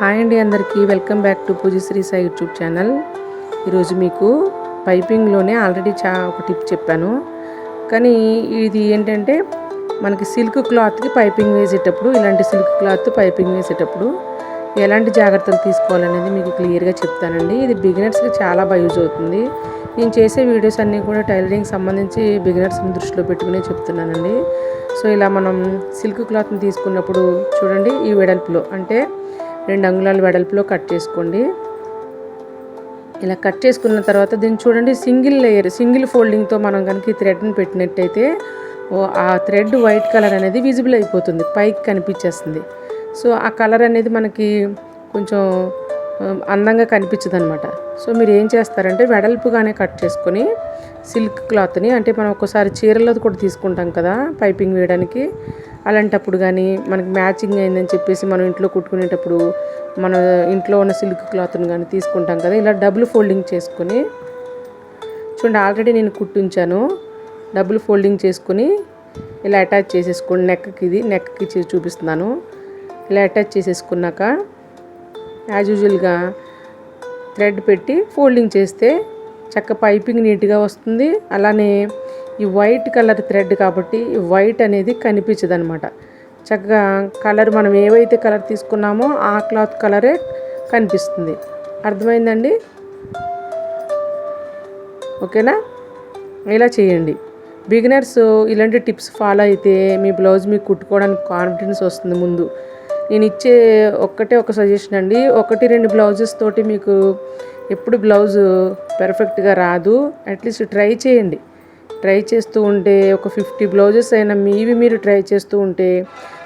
Hi అండి అందరికీ. Welcome back to Pujasri Sai YouTube channel. ఈరోజు మీకు పైపింగ్లోనే ఆల్రెడీ చా ఒక టిప్ చెప్పాను. కానీ ఇది ఏంటంటే మనకి సిల్క్ క్లాత్కి పైపింగ్ వేసేటప్పుడు ఇలాంటి సిల్క్ క్లాత్ పైపింగ్ వేసేటప్పుడు ఎలాంటి జాగ్రత్తలు తీసుకోవాలనేది మీకు క్లియర్గా చెప్తానండి. ఇది బిగినర్స్కి చాలా బాగా యూజ్ అవుతుంది. నేను చేసే వీడియోస్ అన్నీ కూడా టైలరింగ్ సంబంధించి బిగినర్స్ని దృష్టిలో పెట్టుకునే చెప్తున్నానండి. సో ఇలా మనం సిల్క్ క్లాత్ని తీసుకున్నప్పుడు చూడండి ఈ వెడల్పులో. అంటే రెండు అంగుళాల వెడల్పులో కట్ చేసుకోండి. ఇలా కట్ చేసుకున్న తర్వాత దీన్ని చూడండి సింగిల్ లేయర్ సింగిల్ ఫోల్డింగ్తో మనం కనుక ఈ థ్రెడ్ని పెట్టినట్టయితే ఆ థ్రెడ్ వైట్ కలర్ అనేది విజిబుల్ అయిపోతుంది పైకి కనిపించేస్తుంది. సో ఆ కలర్ అనేది మనకి కొంచెం అందంగా కనిపించదు అనమాట సో మీరు ఏం చేస్తారంటే వెడల్పుగానే కట్ చేసుకొని సిల్క్ క్లాత్ని అంటే మనం ఒక్కసారి చీరలో కూడా తీసుకుంటాం కదా పైపింగ్ వేయడానికి. అలాంటప్పుడు కానీ మనకి మ్యాచింగ్ అయిందని చెప్పేసి మనం ఇంట్లో కుట్టుకునేటప్పుడు మన ఇంట్లో ఉన్న సిల్క్ క్లాత్ని కానీ తీసుకుంటాం కదా ఇలా డబుల్ ఫోల్డింగ్ చేసుకొని చూడండి ఆల్రెడీ నేను కుట్టించాను. డబుల్ ఫోల్డింగ్ చేసుకొని ఇలా అటాచ్ చేసేసుకోండి. నెక్కి ఇది నెక్కి చూపిస్తున్నాను. ఇలా అటాచ్ చేసేసుకున్నాక యాజ్ యూజువల్గా థ్రెడ్ పెట్టి ఫోల్డింగ్ చేస్తే చక్క పైపింగ్ నీట్గా వస్తుంది. అలానే ఈ వైట్ కలర్ థ్రెడ్ కాబట్టి వైట్ అనేది కనిపించదు అనమాట చక్కగా కలర్ మనం ఏవైతే కలర్ తీసుకున్నామో ఆ క్లాత్ కలరే కనిపిస్తుంది. అర్థమైందండి? ఓకేనా? ఇలా చేయండి. బిగినర్స్ ఇలాంటి టిప్స్ ఫాలో అయితే మీ బ్లౌజ్ మీకు కుట్టుకోవడానికి కాన్ఫిడెన్స్ వస్తుంది ముందు. నేను ఇచ్చే ఒక్కటే ఒక సజెషన్ అండి. ఒకటి రెండు బ్లౌజెస్ తోటి మీకు ఎప్పుడు బ్లౌజ్ పెర్ఫెక్ట్గా రాదు. అట్లీస్ట్ ట్రై చేయండి. ట్రై చేస్తూ ఉంటే ఒక ఫిఫ్టీ బ్లౌజెస్ అయినా మీవి మీరు ట్రై చేస్తూ ఉంటే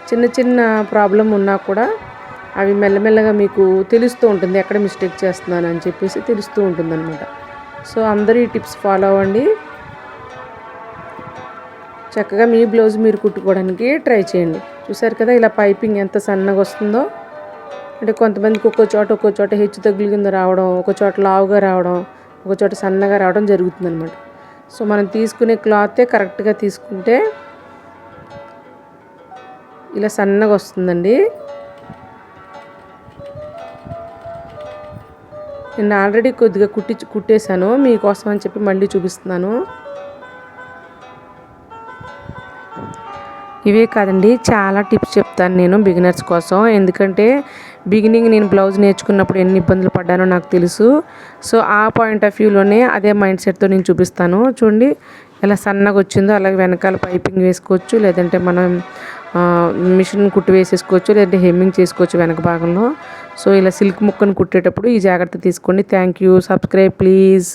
చిన్న చిన్న ప్రాబ్లం ఉన్నా కూడా అవి మెల్లమెల్లగా మీకు తెలుస్తూ ఉంటుంది. ఎక్కడ మిస్టేక్ చేస్తున్నాను అని చెప్పేసి తెలుస్తూ ఉంటుంది అనమాట సో అందరూ ఈ టిప్స్ ఫాలో అవ్వండి. చక్కగా మీ బ్లౌజ్ మీరు కుట్టుకోవడానికి ట్రై చేయండి. చూసారు కదా ఇలా పైపింగ్ ఎంత సన్నగా వస్తుందో. అంటే కొంతమందికి ఒక్కో చోట ఒక్కో చోట హెచ్చు తగ్గులు కింద రావడం ఒక చోట లావుగా రావడం ఒక చోట సన్నగా రావడం జరుగుతుంది అనమాట సో మనం తీసుకునే క్లాతే కరెక్ట్గా తీసుకుంటే ఇలా సన్నగా వస్తుందండి. నేను ఆల్రెడీ కొద్దిగా కుట్టి కుట్టేశాను. మీకోసం అని చెప్పి మళ్ళీ చూపిస్తున్నాను. ఇవే కాదండి చాలా టిప్స్ చెప్తాను నేను బిగినర్స్ కోసం. ఎందుకంటే బిగినింగ్ నేను బ్లౌజ్ నేర్చుకున్నప్పుడు ఎన్ని ఇబ్బందులు పడ్డానో నాకు తెలుసు. సో ఆ పాయింట్ ఆఫ్ వ్యూలోనే అదే మైండ్ సెట్తో నేను చూపిస్తాను. చూడండి ఎలా సన్నగా వచ్చిందో అలాగే వెనకాల పైపింగ్ వేసుకోవచ్చు లేదంటే మనం మిషన్ కుట్టు వేసేసుకోవచ్చు లేదంటే హెమ్మింగ్ చేసుకోవచ్చు వెనక భాగంలో. సో ఇలా సిల్క్ ముక్కను కుట్టేటప్పుడు ఈ జాగ్రత్త తీసుకోండి. Thank you. Subscribe please.